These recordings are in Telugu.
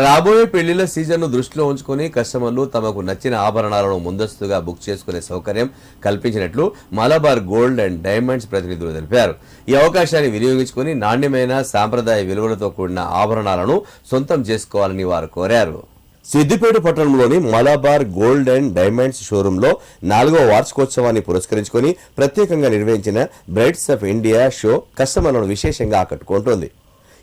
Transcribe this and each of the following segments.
రాబోయే పెళ్ళిళ్ళ సీజన్ను దృష్టిలో ఉంచుకొని కస్టమర్లు తమకు నచ్చిన ఆభరణాలను ముందస్తుగా బుక్ చేసుకునే సౌకర్యం కల్పించినట్లు మలబార్ గోల్డ్ అండ్ డైమండ్స్ ప్రతినిధులు తెలిపారు. ఈ అవకాశాన్ని వినియోగించుకొని నాణ్యమైన సాంప్రదాయ విలువలతో కూడిన ఆభరణాలను సొంతం చేసుకోవాలని వారు కోరారు. సిద్దిపేట పట్టణంలోని మలబార్ గోల్డ్ అండ్ డైమండ్స్ షోరూంలో నాలుగో వార్షికోత్సవాన్ని పురస్కరించుకొని ప్రత్యేకంగా నిర్వహించిన బ్రైట్స్ ఆఫ్ ఇండియా షో కస్టమర్లను విశేషంగా ఆకట్టుకుంటోంది.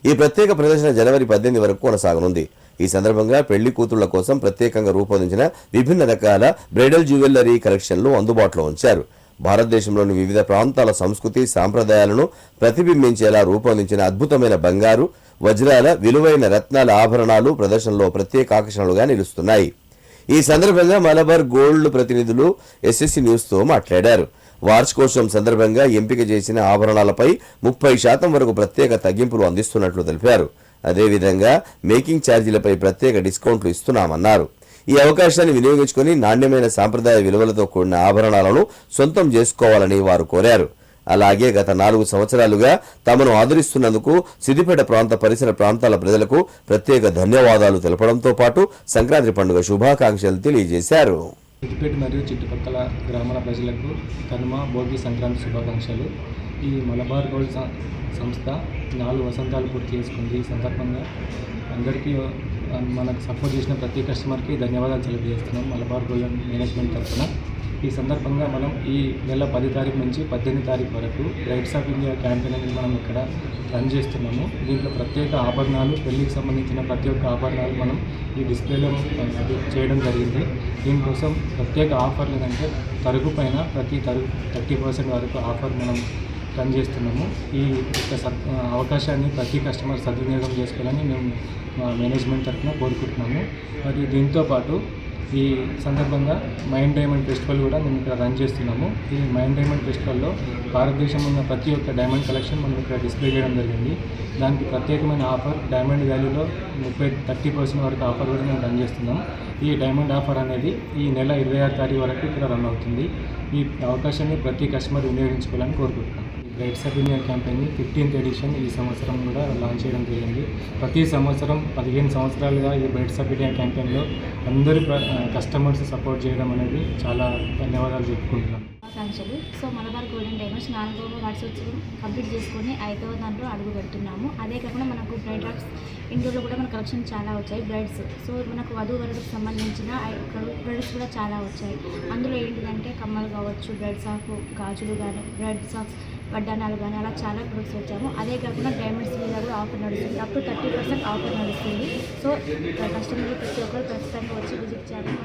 ఈ ప్రత్యేక ప్రదర్శన జనవరి పద్దెనిమిది వరకు కొనసాగనుంది. ఈ సందర్భంగా పెళ్ళి కూతుళ్ళ కోసం ప్రత్యేకంగా రూపొందించిన విభిన్న రకాల బ్రైడల్ జ్యువెలరీ కలెక్షన్లు అందుబాటులో ఉంచారు. భారతదేశంలోని వివిధ ప్రాంతాల సంస్కృతి సాంప్రదాయాలను ప్రతిబింబించేలా రూపొందించిన అద్భుతమైన బంగారు వజ్రాల విలువైన రత్నాల ఆభరణాలు ప్రదర్శనలో ప్రత్యేక ఆకర్షణలుగా నిలుస్తున్నాయి. ఈ సందర్భంగా మలబార్ గోల్డ్ ప్రతినిధులు ఎస్ఎస్సి న్యూస్తో మాట్లాడారు. వార్షికోత్సవం సందర్భంగా ఎంపిక చేసిన ఆభరణాలపై ముప్పై శాతం వరకు ప్రత్యేక తగ్గింపులు అందిస్తున్నట్లు తెలిపారు. అదేవిధంగా మేకింగ్ ఛార్జీలపై ప్రత్యేక డిస్కౌంట్లు ఇస్తున్నామన్నారు. ఈ అవకాశాన్ని వినియోగించుకొని నాణ్యమైన సాంప్రదాయ విలువలతో కూడిన ఆభరణాలను సొంతం చేసుకోవాలని వారు కోరారు. అలాగే గత నాలుగు సంవత్సరాలుగా తమను ఆదరిస్తున్నందుకు సిద్దిపేట ప్రాంత పరిసర ప్రాంతాల ప్రజలకు ప్రత్యేక ధన్యవాదాలు తెలపడంతో పాటు సంక్రాంతి పండుగ శుభాకాంక్షలు తెలియజేశారు. సిద్దిపేట మరియు చుట్టుపక్కల గ్రామాల ప్రజలకు కనుమ భోగి సంక్రాంతి శుభాకాంక్షలు. ఈ మలబార్ గోల్డ్ సం- సంస్థ నాలుగు వసంతాలు పూర్తి చేసుకుంది. ఈ సందర్భంగా అందరికీ మనకు సపోర్ట్ చేసిన ప్రతి కస్టమర్కి ధన్యవాదాలు తెలియజేస్తున్నాం. మలబార్ గోల్డ్ మేనేజ్మెంట్ తరఫున. ఈ సందర్భంగా మనం ఈ నెల పది తారీఖు నుంచి పద్దెనిమిది తారీఖు వరకు రైట్స్ ఆఫ్ ఇండియా క్యాంపెయిన్ అనేది మనం ఇక్కడ రన్ చేస్తున్నాము. దీంట్లో ప్రత్యేక ఆభరణాలు పెళ్ళికి సంబంధించిన ప్రతి ఒక్క ఆభరణాలు మనం ఈ డిస్ప్లేలో అది చేయడం జరిగింది. దీనికోసం ప్రత్యేక ఆఫర్లు లేదంటే తరుగు పైన ప్రతి తరుగు థర్టీ పర్సెంట్ వరకు ఆఫర్ మనం రన్ చేస్తున్నాము. ఈ యొక్క అవకాశాన్ని ప్రతి కస్టమర్ సద్వినియోగం చేసుకోవాలని మేము మా మేనేజ్మెంట్ తరఫున కోరుకుంటున్నాము. మరియు దీంతో పాటు ఈ సందర్భంగా మైండ్ డైమండ్ ఫెస్టివల్ కూడా మేము ఇక్కడ రన్ చేస్తున్నాము. ఈ మైండ్ డైమండ్ ఫెస్టివల్లో భారతదేశంలో ఉన్న ప్రతి ఒక్క డైమండ్ కలెక్షన్ మనం ఇక్కడ డిస్ప్లే చేయడం జరిగింది. దానికి ప్రత్యేకమైన ఆఫర్ డైమండ్ వాల్యూలో ముప్పై థర్టీ పర్సెంట్ వరకు ఆఫర్ కూడా మేము రన్ చేస్తున్నాం. ఈ డైమండ్ ఆఫర్ అనేది ఈ నెల ఇరవై ఆరు తారీఖు వరకు ఇక్కడ రన్ అవుతుంది. ఈ అవకాశాన్ని ప్రతి కస్టమర్ వినియోగించుకోవాలని కోరుకుంటున్నాం. Brights of India campaign fifteenth edition ఈ సంవత్సరం కూడా లాంచ్ చేయడం జరిగింది. ప్రతి సంవత్సరం పదిహేను సంవత్సరాలుగా ఈ బ్రైట్స్ ఆఫ్ ఇండియా క్యాంపెయిన్లో అందరి కస్టమర్స్ సపోర్ట్ చేయడం అనేది చాలా ధన్యవాదాలు చెప్పుకుంటున్నాను. శుభాకాంక్షలు సో మలబార్ గోల్డెన్ డైమండ్స్ నాలుగవ వార్షికోత్సవం కంప్లీట్ చేసుకొని ఐదవ దాంట్లో అడుగు పెడుతున్నాము. అదే కాకుండా మనకు బ్రైడ్ డ్రాప్స్ ఇండోర్లో కూడా మన కలెక్షన్ చాలా వచ్చాయి బ్రైడ్స్ సో మనకు వధు వరులకు సంబంధించిన బ్రైడ్స్ కూడా చాలా వచ్చాయి. అందులో ఏంటిదంటే కమ్మలు కావచ్చు బ్రైడ్ సాఫ్ గాజులు కానీ బ్రైడ్ సాఫ్స్ వడ్డానాలు కానీ అలా చాలా ప్రొడక్ట్స్ వచ్చాము. అదే కాకుండా డైమండ్స్ మీద కూడా ఆఫర్ నడుస్తుంది. అప్పుడు థర్టీ పర్సెంట్ ఆఫర్ నడుస్తుంది. సో కస్టమర్లు ప్రతి ఒక్కరు ఖచ్చితంగా వచ్చి విజిట్ చేయాలని